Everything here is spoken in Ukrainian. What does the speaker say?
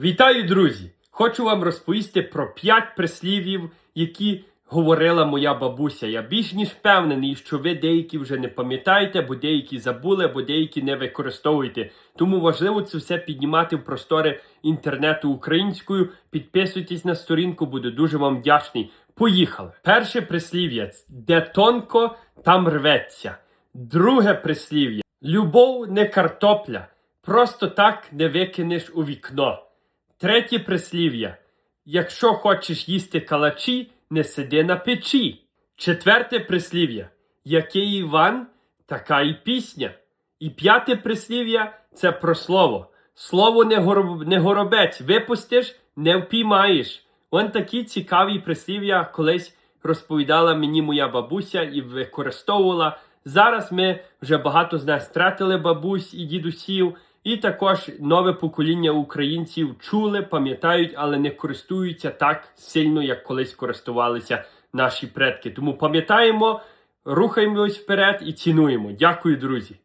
Вітаю, друзі! Хочу вам розповісти про 5 прислів'їв, які говорила моя бабуся. Я більш ніж впевнений, що ви деякі вже не пам'ятаєте, бо деякі забули, або деякі не використовуєте. Тому важливо це все піднімати в простори інтернету українською. Підписуйтесь на сторінку, буду дуже вам вдячний. Поїхали! Перше прислів'я де тонко, там рветься. Друге прислів'я любов не картопля. Просто так не викинеш у вікно. Третє прислів'я. Якщо хочеш їсти калачі, не сиди на печі. Четверте прислів'я. Який Іван, така і пісня. І п'яте прислів'я це про слово. Слово не, гороб... не горобець, випустиш, не впіймаєш. Вон такі цікаві прислів'я колись розповідала мені моя бабуся і використовувала. Зараз ми вже багато з нас втратили бабусь і дідусів. І також нове покоління українців чули, пам'ятають, але не користуються так сильно, як колись користувалися наші предки. Тому пам'ятаємо, рухаємось вперед і цінуємо. Дякую, друзі.